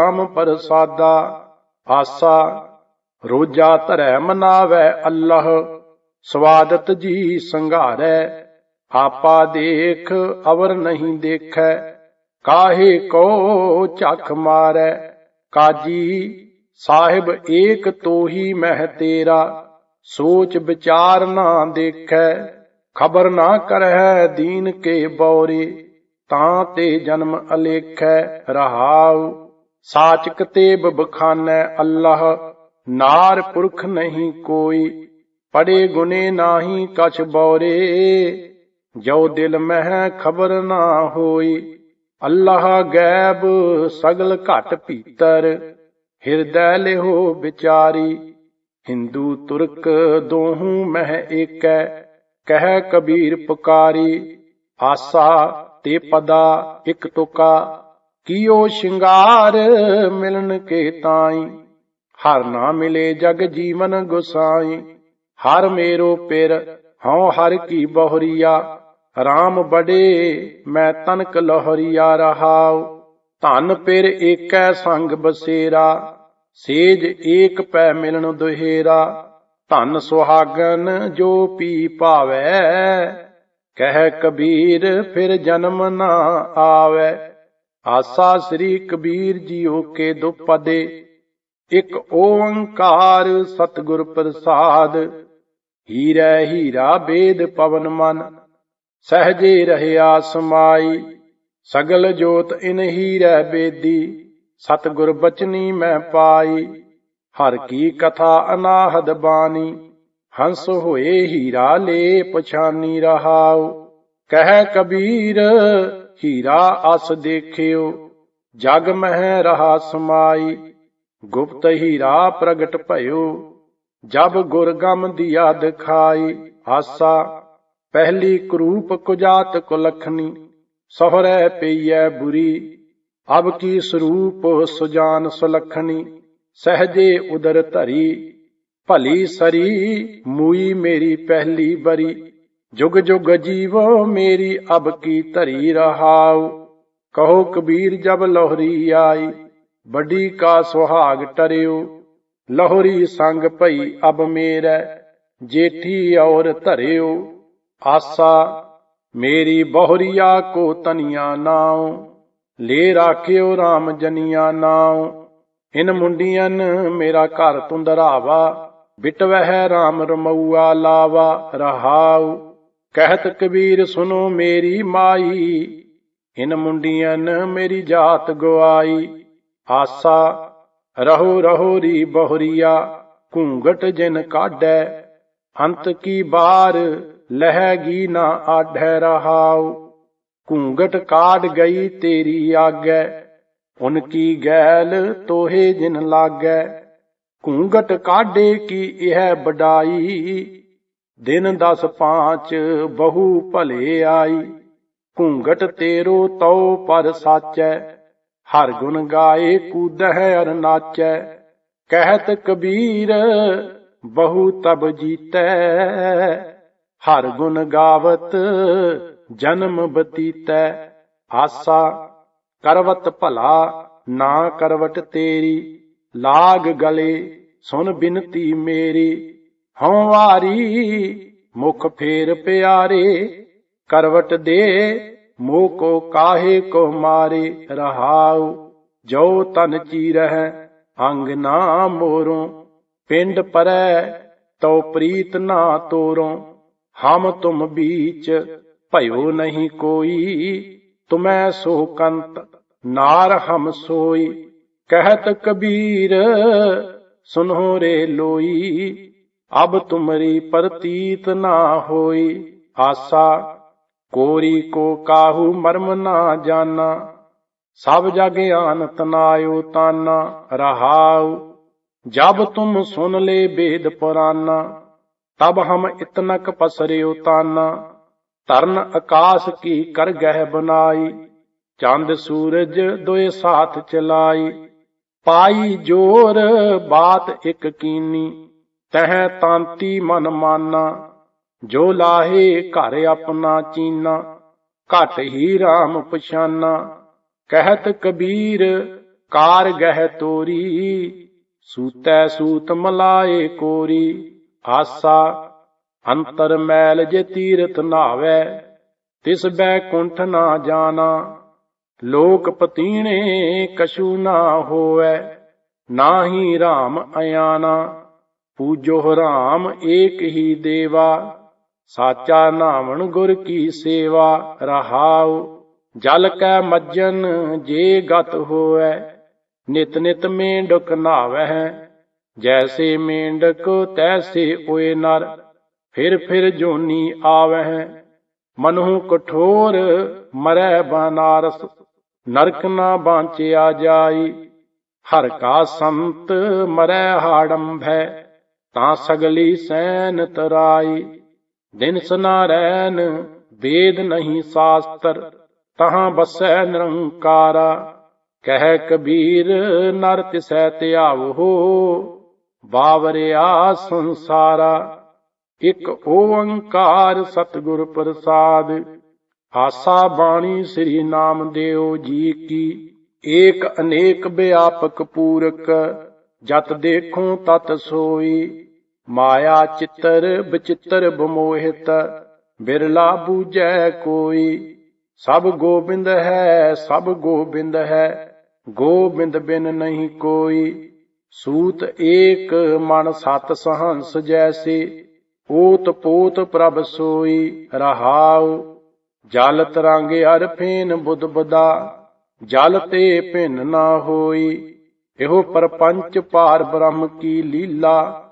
ਰਾਮ ਪ੍ਰਸਾਦਾ, ਆਸਾ, ਰੋਜਾ ਧਰੈ ਮਨਾਵੈ ਅੱਲਾਹ, ਸਵਾਦਤ ਜੀ ਸੰਘਾਰੈ, ਆਪਾ ਦੇਖ, ਅਵਰ ਨਹੀਂ ਦੇਖੈ, ਕਾਹੇ ਕੋ ਝਖ ਮਾਰੈ, ਕਾਜੀ, ਸਾਹਿਬ ਏਕ ਤੋਹੀ ਮਹਿ ਤੇਰਾ, ਸੋਚ ਵਿਚਾਰ ਨਾ ਦੇਖੈ, ਖਬਰ ਨਾ ਕਰਹਿ ਦੀਨ ਕੇ ਬੌਰੇ, ਤਾਂ ਤੇ ਜਨਮ ਅਲੇਖੈ ਰਹਾਉ। ਸਾਚਕ ਤੇ ਬਖਾਨੈ ਅੱਲਾਹ, ਨਾਰ ਪੁਰਖ ਨਹੀਂ ਕੋਈ, ਪੜੇ ਗੁਨੇ ਨਾਹੀ ਕਛ ਬੌਰੇ ਜੋ ਦਿਲ ਮਹਿ ਖਬਰ ਨਾ ਹੋਈ। ਅੱਲਾਹ ਗੈਬ ਸਗਲ ਘਟ ਭੀਤਰ, ਹਿਰਦੈ ਲਿਹੋ ਵਿਚਾਰੀ। ਹਿੰਦੂ ਤੁਰਕ ਦੋਹੂ ਮਹਿ ਏਕੈ, ਕਹਿ ਕਬੀਰ ਪੁਕਾਰੀ। ਆਸਾ ਤੇ ਪਦਾ ਇਕ ਤੁਕਾ ਕੀਓ ਸ਼ਿੰਗਾਰ ਮਿਲਨ ਕੇ ਤਾਈ? ਹਰ ਨਾ ਮਿਲੇ ਜਗ ਜੀਵਨ ਗੁਸਾਈ। ਹਰ ਮੇਰੋ ਪਿਰ ਹਉ ਹਰ ਕੀ ਬਹੁਰੀਆ। RAM ਬੜੇ, ਮੈਂ ਤਨਕ ਲਹਰੀਆ ਰਹਾਉ। ਧਨ ਪਿਰ ਏਕੈ ਸੰਗ ਬਸੇਰਾ। ਸੇਜ ਏਕ ਪੈ ਮਿਲਣ ਦੁਹੇਰਾ। ਧਨ ਸੁਹਾਗਨ ਜੋ ਪੀ ਪਾਵੈ ਕਹਿ ਕਬੀਰ ਫਿਰ ਜਨਮ ਨਾ ਆਵੈ। ਆਸਾ ਸ੍ਰੀ ਕਬੀਰ ਜੀ ਹੋ ਕੇ ਦੁਪਦੇ ਇਕ ਓੰਕਾਰ ਸਤਿਗੁਰ ਪ੍ਰਸਾਦ। ਹੀਰੇ ਹੀਰਾ ਬੇਦ ਪਵਨ ਮਨ, ਸਹਜੇ ਰਹਿਆ ਸਮਾਈ ਸਗਲ ਜੋਤ ਇਨ ਹੀਰੇ ਬੇਦੀ, ਸਤਿਗੁਰ ਬਚਨੀ ਮੈਂ ਪਾਈ। ਹਰ ਕੀ ਕਥਾ ਅਨਾਹਦ ਬਾਣੀ, ਹੰਸ ਹੋਏ ਹੀਰਾ ਲੇ ਪਛਾਨੀ ਰਹਾਉ। ਕਹਿ ਕਬੀਰ ਹੀਰਾ ਅਸ ਦੇਖਿਓ, ਜਗ ਮਹਿ ਰਹਾ ਸਮਾਈ। ਗੁਪਤ ਹੀਰਾ ਪ੍ਰਗਟ ਭਇਓ, ਜਬ ਗੁਰ ਦੀਆ ਦਿਖਾਈ ਆਸਾ, ਪਹਿਲੀ ਕਰੂਪ ਕੁਜਾਤ ਕੁਲਖਣੀ, ਸਹਰੈ ਪਈਐ ਬੁਰੀ। ਅਬ ਕੀ ਸਰੂਪ ਸੁਜਾਨ ਸੁਲਖਣੀ, ਸਹਜੇ ਉਦਰ ਧਰੀ। ਭਲੀ ਸਰੀ, ਮੂਈ ਮੇਰੀ ਪਹਿਲੀ ਬਰੀ। ਜੁਗ ਜੁਗ ਜੀਵੋ ਮੇਰੀ, ਅਬ ਕੀ ਧਰੀ ਰਹਾਉ? ਕਹੋ ਕਬੀਰ, ਜਬ ਲੋਹਰੀ ਆਈ, ਵੱਡੀ ਕਾ ਸੁਹਾਗ ਟਰਿਓ ਲੋਹਰੀ ਸੰਗ ਭਈ, ਅਬ ਮੇਰੈ, ਜੇਠੀ ਔਰ ਧਰਿਓ ਆਸਾ, ਮੇਰੀ ਬਹੁਰੀਆ ਕੋ ਤਨੀਆ ਨਾਉ। ਲੈ ਰਾਖਿਓ RAM ਜਨੀਆ ਨਾਉ। ਇਨ ਮੁੰਡੀਆਂ ਮੇਰਾ ਘਰ ਤੁੰਦਰਾਵਾ ਬਿਟਵਹਿ RAM ਰਮਊਆ ਲਾਵਾ, ਰਹਾਉ। ਕਹਿਤ ਕਬੀਰ ਸੁਨੋ ਮੇਰੀ ਮਾਈ, ਇਨ ਮੁੰਡੀਆਂ ਮੇਰੀ ਜਾਤ ਗਵਾਈ। ਆਸਾ, ਰਹੋ ਰਹੋ ਰੀ ਬਹੁਰੀਆ, ਘੂੰਗਟ ਜਿਨ ਕਾਢੈ, ਅੰਤ ਕੀ ਬਾਰ ਲਹਿਗੀ ਨਾ ਆਢੈ ਰਹਾਉ। ਘੂੰਗਟ ਕਾਢ ਗਈ ਤੇਰੀ ਆਗੈ, ਉਨ ਕੀ ਗੈਲ ਤੋਹੇ ਜਿਨ ਲਾਗੈ। ਘੂੰਗਟ ਕਾਢੇ ਕੀ ਇਹ ਬਡਾਈ ਦਿਨ ਦਸ ਪਾਂਚ ਬਹੁ ਭਲੇ ਆਈ। ਘੂੰਗਟ ਤੇਰੋ ਤਉ ਪਰ ਸਾਚੈ। ਹਰ ਗੁਣ ਗਾਏ ਕੂਦਹਿ ਅਰ ਨਾਚੈ। ਕਹਿਤ ਕਬੀਰ, ਬਹੁ ਤਬ ਜੀਤੈ। ਹਰ ਗੁਣ ਗਾਵਤ, ਜਨਮ ਬਤੀਤੈ। ਆਸਾ, ਕਰਵਤ ਭਲਾ, ਨਾ ਕਰਵਟ ਤੇਰੀ। ਲਾਗ ਗਲੇ, ਸੁਨ ਬਿਨਤੀ ਮੇਰੀ। ਹਉ ਵਾਰੀ ਮੁਖ ਫੇਰ ਪਿਆਰੇ, ਕਰਵਟ ਦੇ ਮੋਹ ਕੋ ਕਾਹੇ ਕੋ ਮਾਰੇ ਰਹਾਉ, ਜੋ ਤਨ ਚੀਰਹਿ ਅੰਗ ਨਾ ਮੋਰੋਂ, ਪਿੰਡ ਪਰੈ ਤਉ ਪ੍ਰੀਤ ਨਾ ਤੋਰੋਂ, ਹਮ ਤੁਮ ਬੀਚ ਭਇਓ ਨਹੀਂ ਕੋਈ, ਤੁਮੈ ਸੋ ਕੰਤ ਨਾਰ ਹਮ ਸੋਈ, ਕਹਿਤ ਕਬੀਰ ਸੁਨੋ ਰੇ ਲੋਈ ਅਬ ਤੁਮਰੀ ਪ੍ਰਤੀਤ ਨਾ ਹੋਈ। ਆਸਾ, ਕੋਰੀ ਕੋ ਕਾਹੂ ਮਰਮ ਨਾ ਜਾਣਾ ਸਭ ਜਗ ਆਨਤ ਨਾਇਓ ਤਾਨਾ। ਰਹਾਉ, ਜਬ ਤੁਮ ਸੁਨ ਲੈ ਬੇਦ ਪੁਰਾਨਾ, ਤਬ ਹਮ ਇਤਨਕ ਪਸਰਿਓ ਤਾਨਾ। ਤਰਨ ਆਕਾਸ਼ ਕੀ ਕਰ ਗਹਿ ਬਨਾਈ, ਚੰਦ ਸੂਰਜ ਦੋਏ ਸਾਥ ਚਲਾਈ। ਪਾਈ ਜੋਰ ਬਾਤ ਇੱਕ ਕੀਨੀ। ਤਹ ਤਾਂਤੀ ਮਨ ਮਾਨਾ, ਜੋ ਲਾਹੇ ਘਰ ਆਪਣਾ ਚੀਨਾ, ਘਟ ਹੀ RAM ਪਛਾਨਾ। ਕਹਿਤ ਕਬੀਰ, ਕਾਰ ਗਹਿ ਤੋਰੀ, ਸੂਤੈ ਸੂਤ ਮਲਾਏ ਕੋਰੀ। ਆਸਾ, ਅੰਤਰ ਮੈਲ ਜੇ ਤੀਰਥ ਨਾਵੇ, ਤਿਸ ਬੈ ਕੁੰਠ ਨਾ ਜਾਣਾ ਲੋਕ ਪਤੀਣੇ ਕਛੂ ਨਾ ਹੋਵੇ, ਨਾਹੀ RAM ਅਯਾਨਾ। ਪੂਜੋ ਰਾਮ ਏਕ ਹੀ ਦੇਵਾ, ਸਾਚਾ ਨਾਮਣ ਗੁਰ ਕੀ ਸੇਵਾ, ਰਹਾਉ, ਜਲ ਕੈ ਮੱਜਨ ਜੇ ਗਤ ਹੋਵੇ ਨਿਤ ਨਿਤ ਮੇਂਡਕ ਨਾਵਹਿ, ਜੈਸੇ ਮੇਂਡਕ ਤੈਸੇ ਓਏ ਨਰ, ਫਿਰ ਫਿਰ ਜੋਨੀ ਆਵਹਿ ਮਨਹੁ ਕਠੋਰ ਮਰੈ ਬਨਾਰਸ, ਨਰਕ ਨਾ ਬਾਂਚਿਆ ਜਾਈ, ਹਰ ਕਾ ਸੰਤ ਮਰੈ ਹਾੜੰਭੈ ਤਾਂ ਸਗਲੀ ਸੈਨ ਤਰਾਈ, ਦਿਨ ਸਨਾਰੈਨ ਵੇਦ ਨਹੀਂ ਸਾਸਤਰ, ਤਹਾਂ ਬਸੈ ਨਿਰੰਕਾਰਾ, ਕਹਿ ਕਬੀਰ ਨਰ ਤਿਸੈ ਧਿਆਵੋ, ਬਾਵਰਿਆ ਸੰਸਾਰਾ, ਇਕ ਓੰਕਾਰ ਸਤਿਗੁਰ ਪ੍ਰਸਾਦ, ਆਸਾ ਬਾਣੀ ਸ੍ਰੀ ਨਾਮ ਨਾਮਦੇਵ ਜੀ ਕੀ, ਏਕ ਅਨੇਕ ਵਿਆਪਕ ਪੂਰਕ ਜਤ ਦੇਖੂੰ ਤਤ ਸੋਈ, ਮਾਇਆ ਚਿੱਤਰ ਬਚਿੱਤਰ ਬਮੋਹਿਤ ਬਿਰਲਾ ਬੂਝੈ ਕੋਈ। ਸਭ ਗੋਬਿੰਦ ਹੈ, ਸਭ ਗੋਬਿੰਦ ਹੈ, ਗੋਬਿੰਦ ਬਿਨ ਨਹੀਂ ਕੋਈ। ਸੂਤ ਏਕ ਮਨ ਸਤ ਸਹੰਸ ਜੈਸੇ ਓਤ ਪੋਤ ਪ੍ਰਭ ਸੋਈ, ਰਹਾਉ। ਜਲ ਤਰੰਗ ਅਰ ਫੇਨ ਬੁੱਧ ਬਦਾ, ਜਲ ਤੇ ਭਿੰਨ ਨਾ ਹੋਈ। ਇਹੋ ਪਰਪੰਚ ਪਾਰ ਬ੍ਰਹਮ ਕੀ ਲੀਲਾ,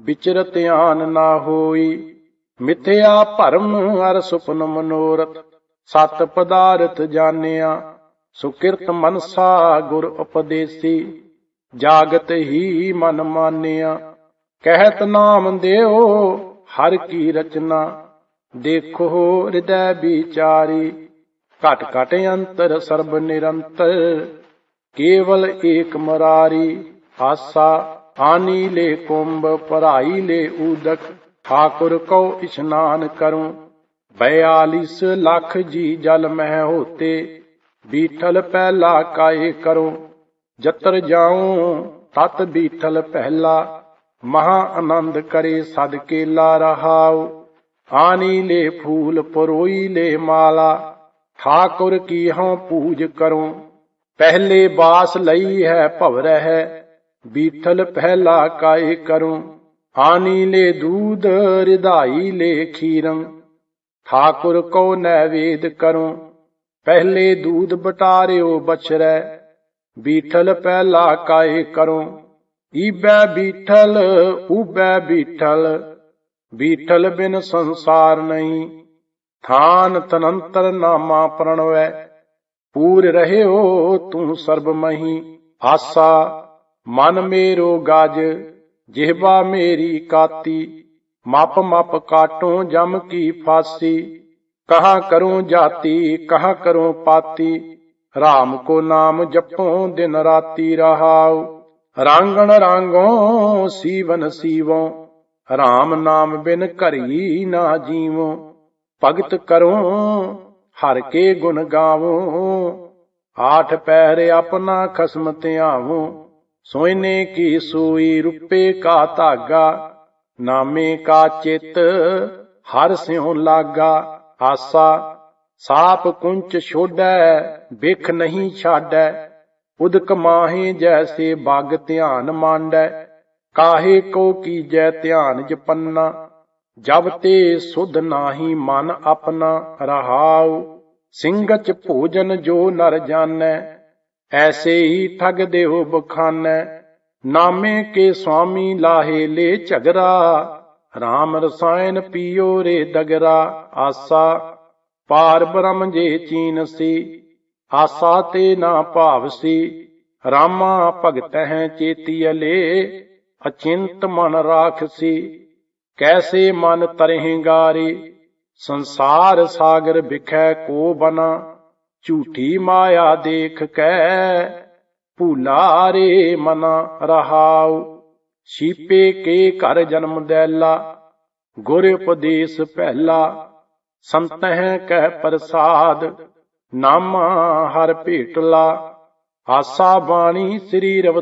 ਵਿਚਰ ਧਿਆਨ ਨਾ ਹੋਈ। ਮਿਥਿਆ ਭਰਮ ਅਰ ਸੁਪਨ ਮਨੋਰਥ, ਸਤ ਪਦਾਰਥ ਜਾਣਿਆ। ਸੁਕਿਰਤ ਮਨਸਾ ਗੁਰ ਉਪਦੇਸੀ, ਜਾਗਤ ਹੀ ਮਨ ਮਾਨਿਆ। ਕਹਿਤ ਨਾਮ ਦਿਓ ਹਰ ਕੀ ਰਚਨਾ, ਦੇਖੋ ਹਿਰਦੈ ਵਿਚਾਰੀ। ਘਟ ਘਟ ਅੰਤਰ ਸਰਬ ਨਿਰੰਤਰ ਕੇਵਲ ਏਕ ਮਰਾਰੀ ਆਸਾ ਆਨੀ ਲੈ ਕੁੰਭ, ਭਰਾਈ ਲੈ ਊਦਕ ਠਾਕੁਰ ਕਉ ਇਸ਼ਨਾਨ ਕਰੂੰ। 42 ਲੱਖ ਜੀ ਜਲ ਮਹਿ ਹੋਤੇ, ਬੀਠਲ ਪਹਿਲਾ ਕਾਏ ਕਰੋ। ਜਤਰ ਜਾਉ ਤਤ ਬੀਠਲ ਪਹਿਲਾ, ਮਹਾ ਆਨੰਦ ਕਰੇ ਸਦਕੇ ਕੇਲਾ ਰਹਾਉ ਆਨੀ ਲੈ ਫੂਲ, ਪਰੋਈ ਲੈ ਮਾਲਾ, ਠਾਕੁਰ ਕੀ ਹਉ ਪੂਜ ਕਰੋ। ਪਹਿਲੇ ਬਾਸ ਲਈ ਹੈ ਭਵ ਹੈ ਬੀਠਲ ਪਹਿਲਾ ਕਾਏ ਕਰੂੰ। ਆਨੀ ਲੈ ਦੂਧ ਰਿਧਾਈ ਲੈ ਖੀਰੰ। ਠਾਕੁਰ ਕੋ ਨੈਵੇਦ ਕਰੂੰ। ਪਹਿਲੇ ਦੂਧ ਬਟਾਰਿਓ ਬਛਰੈ ਬੀਠਲ ਪਹਿਲਾ ਕਾਏ ਕਰੂੰ। ਈਬੈ ਬੀਠਲ ਉਬੈ ਬੀਠਲ ਬੀਠਲ ਬਿਨ ਸੰਸਾਰ ਨਹੀਂ। ਥਾਨ ਤਨੰਤਰ ਨਾਮਾ ਪ੍ਰਣਵੈ। ਪੂਰ ਰਹਿਓ ਤੂੰ ਸਰਬ ਮਹੀ। ਆਸਾ, ਮਨ ਮੇਰੋ ਗਾਜ ਜਿਹਵਾ ਮੇਰੀ ਕਾਤੀ। ਮਪ ਮਪ ਕਾਟੋ ਜਮ ਕੀ ਫਾਸੀ। ਕਹਾ ਕਰੂੰ ਜਾਤੀ, ਕਹਾ ਕਰੂੰ ਪਾਤੀ। RAM ਕੋ ਨਾਮ ਜਪੋ ਦਿਨ ਰਾਤੀ ਰਹਾਉ। ਰਾਂਗਣ ਰਾਂਗੋ ਸੀਵਨ ਸੀਵੋ। RAM ਨਾਮ ਬਿਨ ਘਰੀ ਨਾ ਜੀਵੋ। ਭਗਤ ਕਰੋ ਹਰ ਕੇ ਗੁਣ ਗਾਵੋ। ਆਠ ਪੈਰ ਆਪਣਾ ਖਸਮ ਧਿਆਵੋ। ਸੋਇਨੇ ਕੀ ਸੂਈ ਰੁਪੇ ਕਾ ਧਾਗਾ। ਨਾਮੇ ਕਾ ਚਿਤ ਹਰ ਸਿਉ ਲਾਗਾ। ਆਸਾ, ਸਾਪ ਕੁੰਚ ਛੋੜੈ ਬਿਖ ਨਹੀਂ ਛਾੜੈ। ਉਦਕ ਮਾਹੇ ਜੈਸੇ ਬਾਗ ਧਿਆਨ ਮਾਂਡੈ। ਕਾਹੇ ਕੋ ਕੀਜੈ ਧਿਆਨ ਜਪੰਨਾ। ਜਬ ਤੇ ਸੁਧ ਨਾਹੀ ਮਨ ਆਪਣਾ ਰਹਾਉ। ਸਿੰਘਚ ਭੋਜਨ ਜੋ ਨਰ ਜਾਣੈ, ਐਸੇ ਹੀ ਠਗ ਦੇਉ ਬਖਾਨੈ। ਨਾਮੇ ਕੇ ਸੁਆਮੀ ਲਾਹੇ ਲੇ ਝਗਰਾ RAM ਰਸਾਇਣ ਪੀਓ ਰੇ ਦਗਰਾ। ਆਸਾ, ਪਾਰ ਬ੍ਰਹਮ ਜੇ ਚੀਨ ਸੀ, ਆਸਾ ਤੇ ਨਾ ਭਾਵ ਸੀ। ਰਾਮਾ ਭਗਤ ਹੈ ਚੇਤੀਅਲੇ ਅਚਿੰਤ ਮਨ ਰਾਖਸੀ ਕੈਸੇ ਮਨ ਤਰਹਿੰਗਾਰੀ ਸੰਸਾਰ ਸਾਗਰ ਵਿਖੈ ਕੋ ਬਨਾ, ਝੂਠੀ ਮਾਇਆ ਦੇਖ ਕੈ, ਭੂਲਾਰੇ ਮਨਾ ਰਹਾਉ। ਛੀਪੇ ਕੇ ਘਰ ਜਨਮ ਦੈਲਾ, ਗੁਰ ਉਪਦੇਸ਼ ਪਹਿਲਾ, ਸੰਤਹਿ ਕਹਿ ਪ੍ਰਸਾਦ, ਨਾਮਾ ਹਰ ਭੇਟਲਾ। ਆਸਾ ਬਾਣੀ ਸ੍ਰੀ ਰਵਿ